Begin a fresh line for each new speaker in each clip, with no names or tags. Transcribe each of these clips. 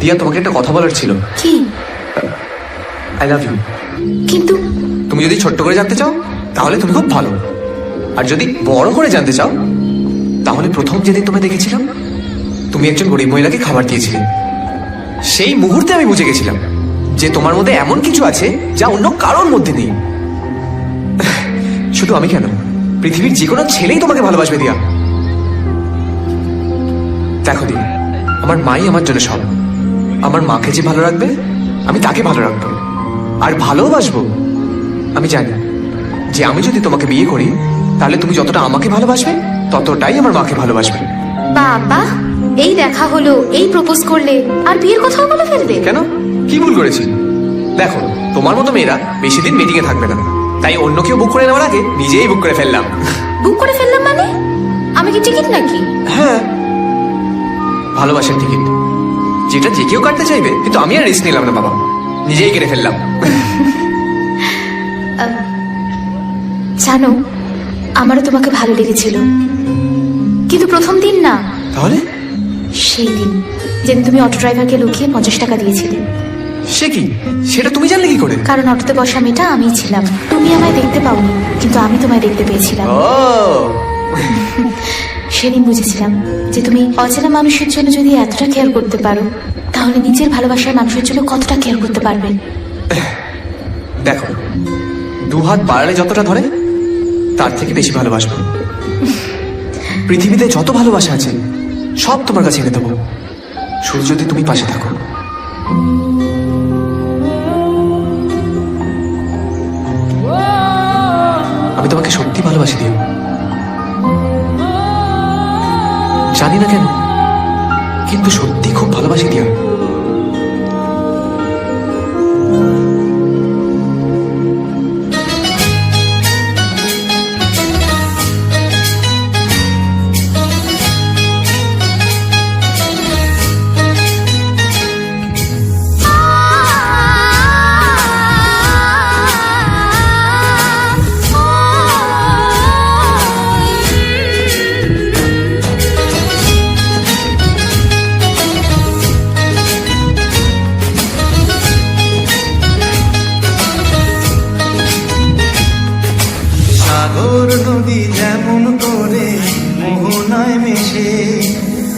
দিয়া তোমাকে একটা কথা বলার ছিল।
কি?
আই লাভ ইউ
কিন্তু
তুমি যদি ছোট্ট করে জানতে চাও তাহলে তুমি খুব ভালো। আর যদি বড় করে জানতে চাও তাহলে প্রথম যেদিন তোমায় দেখেছিলাম তুমি একজন গরিব মহিলাকে খাবার দিয়েছিলে। সেই মুহূর্তে আমি বুঝে গেছিলাম যে তোমার মধ্যে এমন কিছু আছে যা অন্য কারোর মধ্যে নেই। শুধু আমি কেন? পৃথিবীর যে কোনো ছেলেই তোমাকে ভালোবাসবে দিয়া। দেখো দিন আমার মাই আমার জন্য সব। আমার মাকে যে ভালো রাখবে আমি তাকে ভালো রাখব। আর ভালোবাসবো আমি জানি যে আমি যদি তোমাকে বিয়ে করি তাহলে তুমি যতটা আমাকে ভালোবাসবে ততটাই আমার মাকে ভালোবাসবে।
বাবা এই দেখা হলো এই প্রপোজ করলে আর বিয়ের কথাও বলে ফেলবে?
কেন? কি ভুল করেছি? দেখো তোমার মতো মেয়েরা বেশি দিন মিটিংয়ে থাকবে না। তাই অন্য কেউ বুক করে নেওয়ার আগে নিজেই বুক করে ফেললাম।
বুক করে ফেললাম মানে? আমি কি টিকিট নাকি?
হ্যাঁ। ভালোবাসার টিকিট যেটা যে কেউ কাটতে চাইবে কিন্তু আমি আর রিস্ক নিলাম না বাবা। নিজেই কেটে ফেললাম।
জানো আমারও তোমাকে ভালো লেগেছিল। কিন্তু প্রথম দিন না।
তাহলে?
সেই দিন যেদিন তুমি অটো ড্রাইভারকে লুকিয়ে পঞ্চাশ টাকা দিয়েছিলে।
সে কি? সেটা তুমি জানলে কি করে?
কারণ অটোতে বসা মেয়েটা আমিই ছিলাম। তুমি আমায় দেখতে পাওনি কিন্তু আমি তোমায় দেখতে পেয়েছিলাম।
ও।
সেদিন বুঝেছিলাম যে তুমি অচেনা মানুষের জন্য যদি এতটা কেয়ার করতে পারো, তাহলে নিজের ভালোবাসার মানুষের জন্য কতটা কেয়ার করতে পারবে?
দেখো দু হাত বাড়ালে যতটা ধরে, তার থেকে বেশি ভালোবাসবো। পৃথিবীতে যত ভালোবাসা আছে, সব তোমার কাছে এনে দেবো। শুধু যদি তুমি পাশে থাকো। আমি তোমাকে সত্যি ভালোবাসি, দিও। জানি না কেন কিন্তু সত্যি খুব ভালোবাসি দিয়া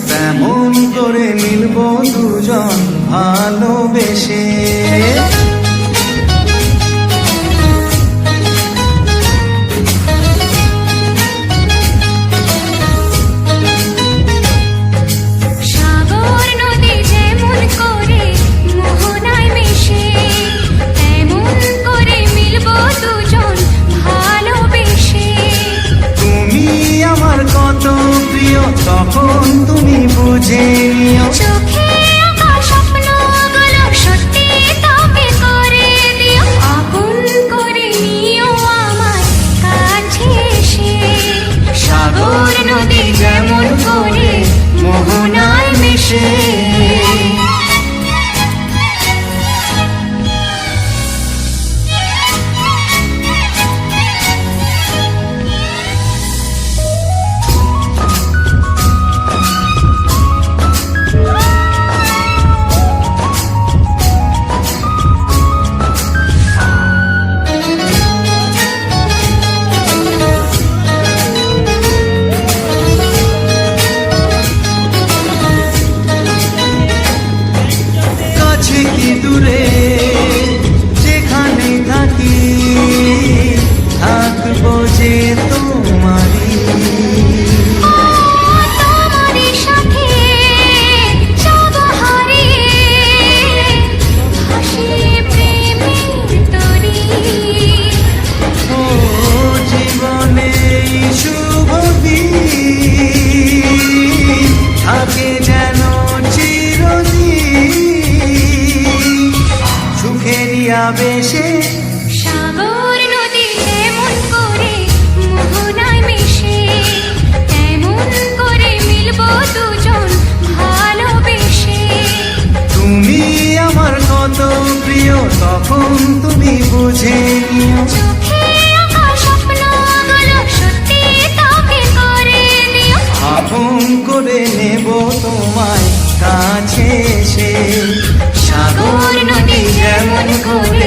তেমন করে মিলব দুজন ভালোবেসে। তখন তুমি বুঝে নিও
চোখে
থাকে যেন চিরদিন। সুখেরই আবেশে
সাগর নদী করে মোহনায় মিশে। তেমন করে মিলব দুজন ভালোবেসে।
তুমি আমার কত প্রিয় তখন তুমি বুঝে নিও।
চোখে
আপন করে নেব তোমায় কাছে সে সাগর নদী যেমন করে